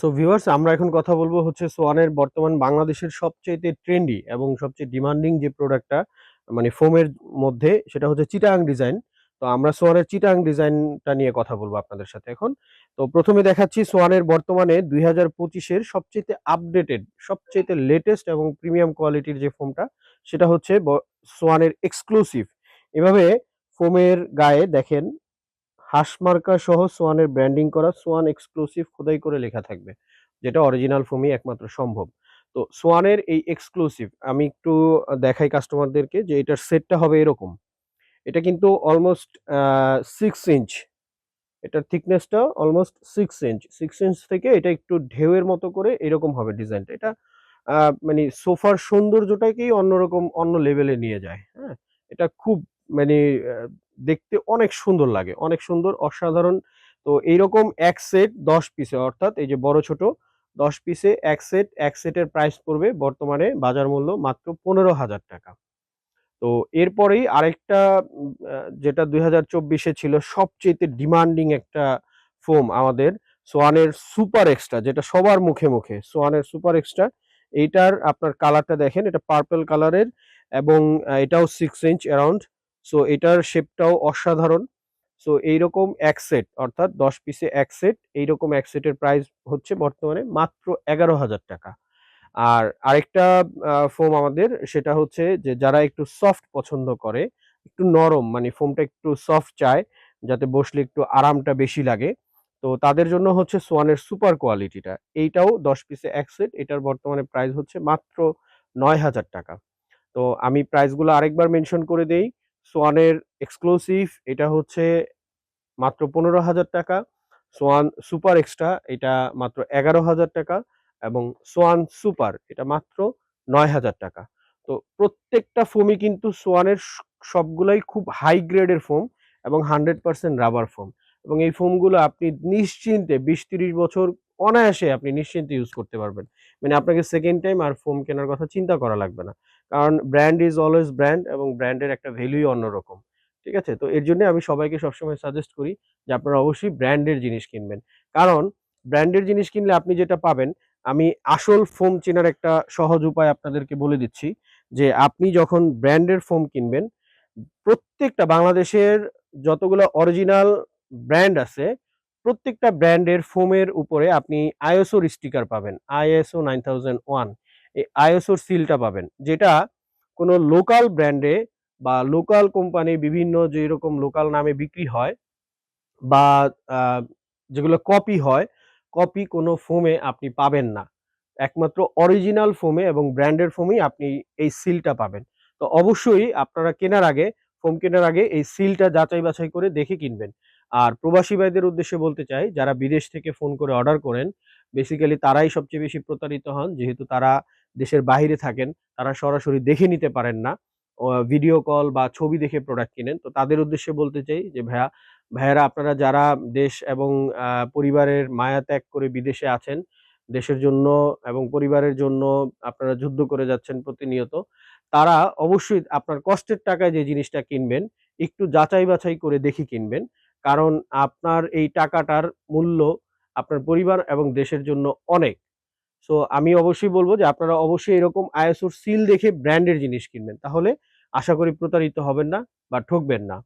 So viewers আমরা এখন কথা বলব হচ্ছে সোয়ানের বর্তমান বাংলাদেশের সবচেয়ে ট্রেন্ডি এবং সবচেয়ে ডিমান্ডিং যে প্রোডাক্টটা মানে ফোমের মধ্যে, সেটা হচ্ছে চিটাং ডিজাইন তো আমরা সোয়ানের চিটাং ডিজাইনটা নিয়ে কথা বলব আপনাদের সাথে এখন। তো প্রথমে দেখাচ্ছি সোয়ানের বর্তমানে দুই হাজার পঁচিশের সবচেয়ে আপডেটেড সবচেয়ে লেটেস্ট এবং প্রিমিয়াম কোয়ালিটির যে ফোমটা সেটা হচ্ছে সোয়ানের এক্সক্লুসিভ এভাবে ফোমের গায়ে দেখেন হাঁসমার্কা সহ সোয়ানের ব্র্যান্ডিং করা সোয়ান এক্সক্লুসিভ খোদাই করে লেখা থাকবে, যেটা অরিজিনাল ফোমই একমাত্র সম্ভব। তো সোয়ানের এই এক্সক্লুসিভ, আমি একটু দেখাই কাস্টমারদেরকে যে এটার সেটটা হবে এরকম। এটা কিন্তু অলমোস্ট সিক্স ইঞ্চ এটার থিকনেসটা almost six inch six inch থেকে এটা একটু ঢেউয়ের মতো করে এরকম হবে ডিজাইনটা। এটা মানে সোফার সৌন্দর্যটাকেই অন্যরকম, অন্য লেভেলে নিয়ে যায় হ্যাঁ? এটা খুব মানে দেখতে অনেক সুন্দর লাগে, অনেক সুন্দর, অসাধারণ। তো এইরকম এক সেট দশ পিসে অর্থাৎ এই যে বড় ছোট, দশ পিসে এক সেট এক সেটের প্রাইস পড়বে বর্তমানে বাজার মূল্য মাত্র পনেরো হাজার টাকা। তো এরপরেই আরেকটা যেটা দুই হাজার চব্বিশে ছিল সবচেয়ে ডিমান্ডিং একটা ফোম আমাদের, সোয়ানের সুপার এক্সট্রা যেটা সবার মুখে মুখে, সোয়ানের সুপার এক্সট্রা এইটার আপনার কালারটা দেখেন, এটা পার্পল কালারের এবং এটাও সিক্স ইঞ্চ অ্যারাউন্ড সো এটার শেপটাও অসাধারণ। সো এইরকম এক সেট অর্থাৎ দশ পিসে এক সেট এইরকম এক সেটের প্রাইস হচ্ছে বর্তমানে মাত্র এগারো হাজার টাকা। আর আরেকটা ফোম আমাদের, সেটা হচ্ছে যে যারা একটু সফট পছন্দ করে, একটু নরম মানে ফোমটা একটু সফট চায়, যাতে বসলে একটু আরামটা বেশি লাগে, তো তাদের জন্য হচ্ছে সোয়ানের সুপার কোয়ালিটিটা এইটাও দশ পিসে এক সেট এটার বর্তমানে প্রাইস হচ্ছে মাত্র নয় হাজার টাকা। তো আমি প্রাইসগুলো আরেকবার মেনশন করে দেই। সোয়ানের এক্সক্লুসিভ এটা হচ্ছে মাত্র পনেরো হাজার টাকা। সোয়ান সুপার এক্সট্রা এটা মাত্র এগারো হাজার টাকা এবং সোয়ান সুপার এটা মাত্র নয় হাজার টাকা। তো প্রত্যেকটা ফোমই কিন্তু সোয়ানের সবগুলাই খুব হাই গ্রেডের ফোম এবং হান্ড্রেড পার্সেন্ট রাবার ফোম এবং এই ফোমগুলো আপনি নিশ্চিন্তে বিশ তিরিশ বছর অনায়াসে আপনি নিশ্চিন্তে ইউজ করতে পারবেন। মানে আপনাকে সেকেন্ড টাইম আর ফোম কেনার কথা চিন্তা করা লাগবে না। কারণ ব্র্যান্ড ইজ অলওয়েজ ব্র্যান্ড এবং ব্র্যান্ডের একটা ভ্যালুই অন্যরকম। ঠিক আছে? তো এর জন্য আমি সবাইকে সবসময় সাজেস্ট করি যে আপনারা অবশ্যই ব্র্যান্ডের জিনিস কিনবেন। কারণ ব্র্যান্ডের জিনিস কিনলে আপনি যেটা পাবেন, আমি আসল ফোম চেনার একটা সহজ উপায় আপনাদেরকে বলে দিচ্ছি যে আপনি যখন ব্র্যান্ডের ফোম কিনবেন, প্রত্যেকটা বাংলাদেশের যতগুলো অরিজিনাল ব্র্যান্ড আছে প্রত্যেকটা ব্র্যান্ডের ফোমের উপরে আপনি আইএসওর স্টিকার পাবেন, আইএসও নাইন থাউজেন্ড ওয়ান, এই আইএসওর সিলটা পাবেন, যেটা কোনো লোকাল ব্র্যান্ডে বা লোকাল কোম্পানি বিভিন্ন যে রকম লোকাল নামে বিক্রি হয় বা যেগুলো কপি হয়, কপি কোনো ফোমে আপনি পাবেন না। একমাত্র অরিজিনাল ফোমে এবং ব্র্যান্ডের ফোমেই আপনি এই সিলটা পাবেন। তো অবশ্যই আপনারা কেনার আগে, ফোম কেনার আগে এই সিলটা যাচাই বাছাই করে দেখে কিনবেন। আর প্রবাসী ভাইদের উদ্দেশ্যে বলতে চাই, যারা বিদেশ থেকে ফোন করে অর্ডার করেন বেসিক্যালি তারাই সবচেয়ে বেশি প্রতারিত হন। যেহেতু তারা দেশের বাইরে থাকেন, তারা সরাসরি দেখে নিতে পারেন না। ভিডিও কল বা ছবি দেখে প্রোডাক্ট কিনেন। তো তাদের উদ্দেশ্যে বলতে চাই যে, ভাইয়া, ভাইয়ারা, আপনারা যারা দেশ এবং পরিবারের মায়া ত্যাগ করে বিদেশে আছেন, দেশের জন্য এবং পরিবারের জন্য আপনারা যুদ্ধ করে যাচ্ছেন প্রতিনিয়ত, তারা অবশ্যই আপনার কষ্টের টাকায় যে জিনিসটা কিনবেন, একটু যাচাই বাছাই করে দেখে কিনবেন। কারণ আপনার এই টাকাটার মূল্য আপনার পরিবার এবং দেশের জন্য অনেক। সো, আমি অবশ্যই বলব যে আপনারা অবশ্যই এরকম আইএসওর সিল দেখে ব্র্যান্ডের জিনিস কিনবেন। তাহলে আশা করি প্রতারিত হবেন না বা ঠকবেন না।